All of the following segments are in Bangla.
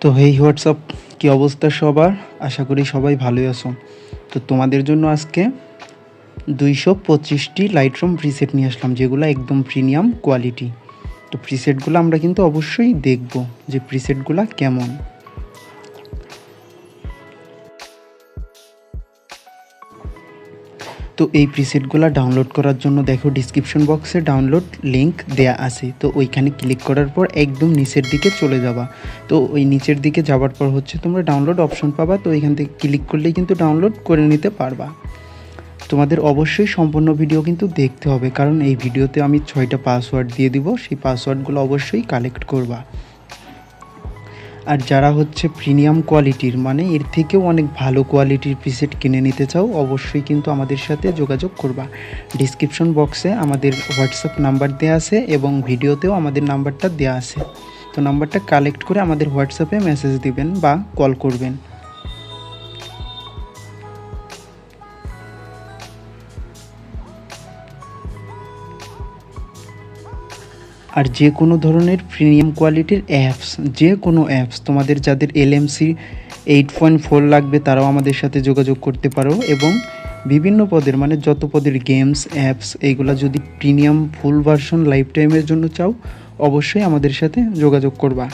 তো হেই হোয়াটসঅ্যাপ কি অবস্থা সবার? আশা করি সবাই ভালোই আছো। তো তোমাদের জন্য আজকে দুইশো পঁচিশটি লাইট লাইটরুম প্রিসেট নিয়ে আসলাম, যেগুলো একদম প্রিমিয়াম কোয়ালিটি তো প্রিসেটগুলো আমরা কিন্তু অবশ্যই দেখব যে প্রিসেটগুলো কেমন। তো এই প্রিসেটগুলো ডাউনলোড করার জন্য দেখো ডিসক্রিপশন বক্সে ডাউনলোড লিংক দেয়া আছে। তো ওইখানে ক্লিক করার পর একদম নিচের দিকে চলে যাবা। তো ওই নিচের দিকে যাওয়ার পর হচ্ছে তোমরা ডাউনলোড অপশন পাবা। তো ওইখান থেকে ক্লিক করলেই কিন্তু ডাউনলোড করে নিতে পারবা। তোমাদের অবশ্যই সম্পূর্ণ ভিডিও কিন্তু দেখতে হবে। কারণ এই ভিডিওতে আমি ছয়টা পাসওয়ার্ড দিয়ে দিব। সেই পাসওয়ার্ডগুলো অবশ্যই কালেক্ট করবা। আর যারা হচ্ছে প্রিমিয়াম কোয়ালিটির মানে এর থেকেও অনেক ভালো কোয়ালিটির প্রিসেট কিনে নিতে চাও, অবশ্যই কিন্তু আমাদের সাথে যোগাযোগ করবা। ডিসক্রিপশন বক্সে আমাদের হোয়াটসঅ্যাপ নাম্বার দেওয়া আছে এবং ভিডিওতেও আমাদের নাম্বারটা দেওয়া আছে। তো নাম্বারটা কালেক্ট করে আমাদের হোয়াটসঅ্যাপে মেসেজ দিবেন বা কল করবেন। আর যে কোনো ধরনের প্রিমিয়াম কোয়ালিটির অ্যাপস যে কোনো অ্যাপস তোমাদের যাদের এলএমসি এইট পয়েন্ট ফোর লাগবে, তারাও আমাদের সাথে যোগাযোগ করতে পারো এবং বিভিন্ন পদের মানে যত পদের গেমস অ্যাপস এইগুলা যদি প্রিমিয়াম ফুল ভার্সন লাইফ টাইমের জন্য চাও, অবশ্যই আমাদের সাথে যোগাযোগ করবা।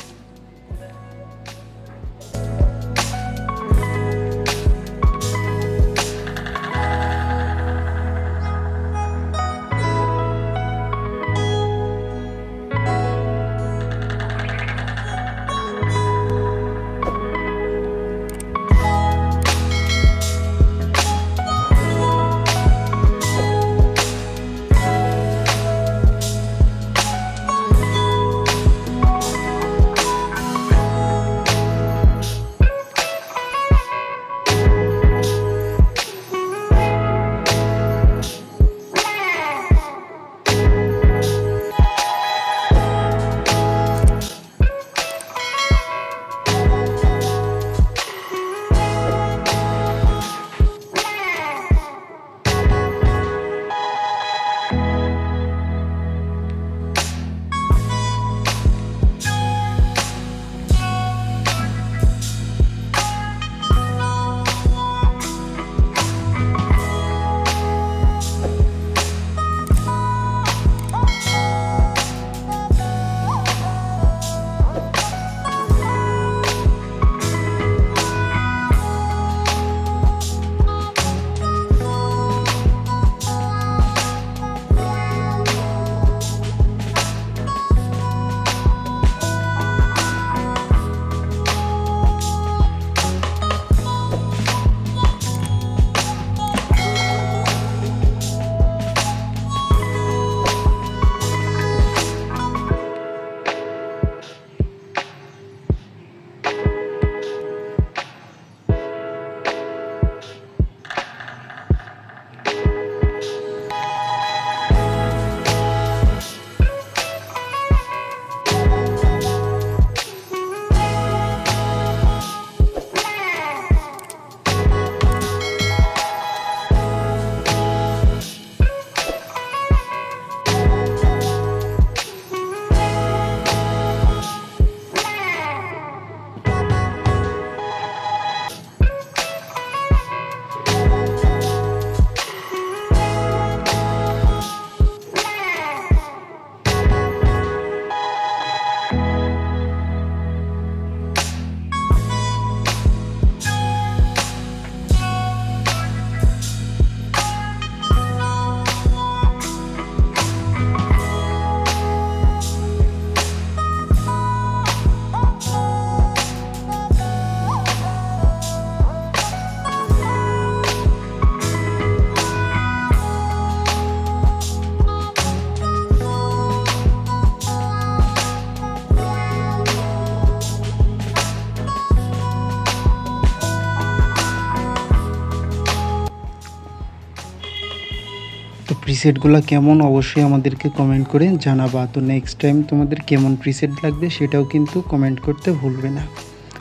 প্রিসেটগুলো কেমন, অবশ্যই আমাদেরকে কমেন্ট করে জানাবা। তো নেক্সট টাইম তোমাদের কেমন প্রিসেট লাগবে সেটাও কিন্তু কমেন্ট করতে ভুলবে না।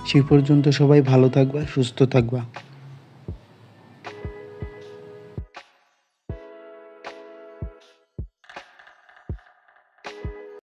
সেই পর্যন্ত সবাই ভালো থাকবা, সুস্থ থাকবা।